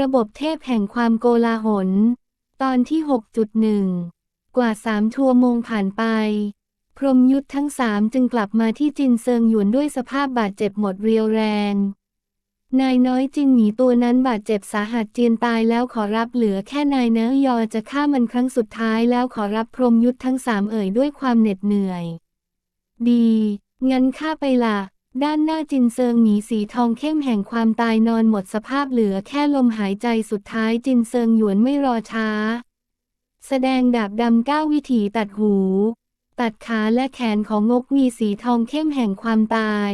ระบบเทพแห่งความโกลาหล ตอนที่ 6.1 กว่าสามชั่วโมงผ่านไป พรมยุทธทั้งสามจึงกลับมาที่จินเซิงหยวนด้วยสภาพบาดเจ็บหมดเรียวแรง นายน้อยจินหมีตัวนั้นบาดเจ็บสาหัสเจียนตายแล้วขอรับเหลือแค่นายเนื้อยอจะฆ่ามันครั้งสุดท้ายแล้วขอรับพรมยุทธทั้งสามเอ่ยด้วยความเหน็ดเหนื่อย ดี งั้นฆ่าไปละ ด้านหน้าจินเซิงหมีสีทองเข้มแห่งความตายนอนหมดสภาพเหลือแค่ลมหายใจสุดท้ายจินเซิงหยวนไม่รอช้า แสดงดาบดำก้าววิถีตัดหู ตัดขาและแขนของงกมีสีทองเข้มแห่งความตาย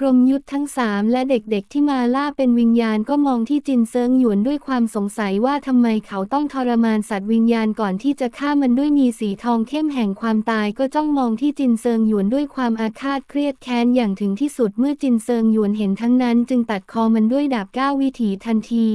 พรหมยุทธทั้งสามและเด็กๆที่มาล่าเป็นวิญญาณก็มองที่จินเซิงหยวนด้วยความสงสัยว่าทำไมเขาต้องทรมานสัตว์วิญญาณก่อนที่จะฆ่ามันด้วยมีสีทองเข้มแห่งความตายก็จ้องมองที่จินเซิงหยวนด้วยความอาฆาตเครียดแค้นอย่างถึงที่สุดเมื่อจินเซิงหยวนเห็นทั้งนั้น จึงตัดคอมันด้วยดาบก้าววิถีทันที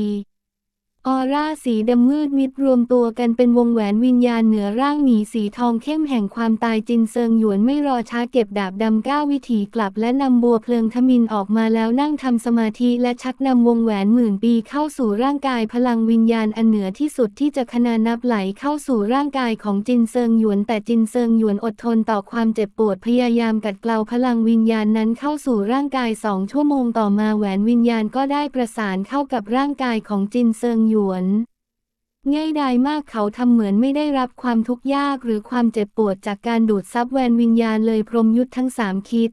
ออร่าสีดำมืดมิดรวมตัวกันเป็นวงแหวนวิญญาณเหนือร่างหมีสีทองเข้มแห่งความตายจินเซิงหยวนไม่รอช้าเก็บดาบดำก้าววิถีกลับและนำบัวเพลิงทมินออกมาแล้วนั่งทำสมาธิและชักนำวงแหวนหมื่นปีเข้าสู่ร่างกายพลังวิญญาณอันเหนือที่สุดที่จะขนานับไหลเข้าสู่ร่างกายของจินเซิงหยวน แต่จินเซิงหยวนอดทนต่อความเจ็บปวดพยายามกัดเกลาพลังวิญญาณนั้นเข้าสู่ร่างกายสองชั่วโมงต่อมาแหวนวิญญาณก็ได้ประสานเข้ากับร่างกายของจินเซิงหยวนง่ายดายมากเขาทำเหมือนไม่ได้รับความทุกข์ยากหรือความเจ็บปวดจากการดูดซับแวนวิญญาณเลยพรมยุทธทั้งสามคิด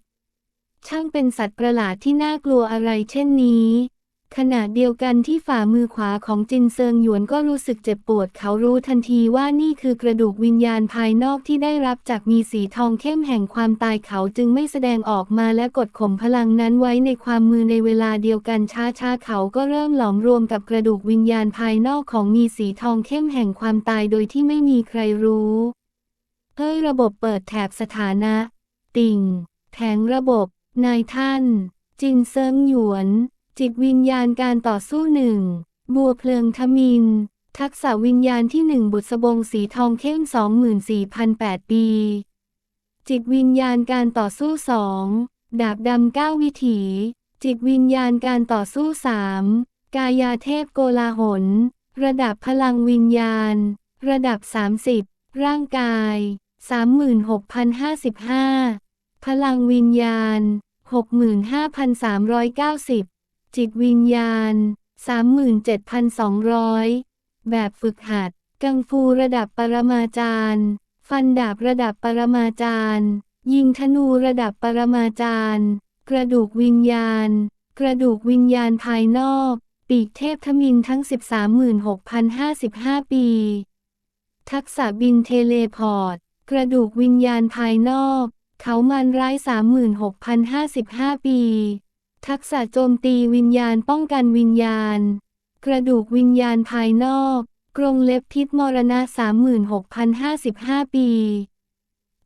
ช่างเป็นสัตว์ประหลาดที่น่ากลัวอะไรเช่นนี้ ขณะเดียวกันที่ฝ่ามือขวาของจินเซิงหยวนก็รู้สึกเจ็บปวดเขารู้ทันทีว่านี่คือกระดูกวิญญาณภายนอกที่ได้รับจากมีสีทองเข้มแห่งความตายเขาจึงไม่แสดงออกมาและกดข่มพลังนั้นไว้ในความมือในเวลาเดียวกันช้าๆเขาก็เริ่มหลอมรวมกับกระดูกวิญญาณภายนอกของมีสีทองเข้มแห่งความตายโดยที่ไม่มีใครรู้เฮ้ยระบบเปิดแถบสถานะ ติ่งแผงระบบ นายท่าน จินเซิงหยวน จิตวิญญาณการต่อสู้หนึ่งบัวเพลิงทมิน ทักษะวิญญาณที่หนึ่งบุษบงสีทองเข้มสองหมื่นสี่พันแปดปี จิตวิญญาณการต่อสู้สองดาบดำเก้าวิถี จิตวิญญาณการต่อสู้สามกายาเทพโกลาหล ระดับพลังวิญญาณ ระดับ 30 ร่างกาย 36,055 พลังวิญญาณ 65,390 จิตวิญญาณ 37,200 แบบฝึกหัด กังฟูระดับปรมาจารย์ ฟันดาบระดับปรมาจารย์ ยิงธนูระดับปรมาจารย์ กระดูกวิญญาณ กระดูกวิญญาณภายนอก ปีกเทพทมินทั้ง 136,055 ปี ทักษะบินเทเลพอร์ต กระดูกวิญญาณภายนอก เขามันร้าย36,055 ปี ทักษะโจมตีวิญญาณป้องกันวิญญาณ กระดูกวิญญาณภายนอก กรงเล็บพิษมรณะ 36,055 ปี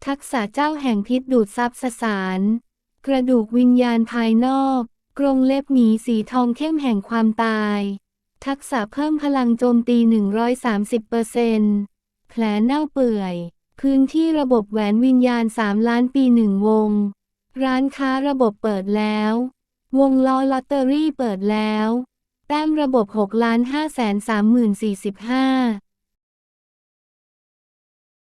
ทักษะเจ้าแห่งพิษดูดซับสสาร กระดูกวิญญาณภายนอก กรงเล็บหมีสีทองเข้มแห่งความตาย ทักษะเพิ่มพลังโจมตี 130%แผลเน่าเปื่อย พื้นที่ระบบแหวนวิญญาณ 3 ล้านปีหนึ่งวง ร้านค้าระบบเปิดแล้ว วงล้อลอตเตอรี่เปิดแล้ว แต้มระบบ6ล้าน5แสน3 0 45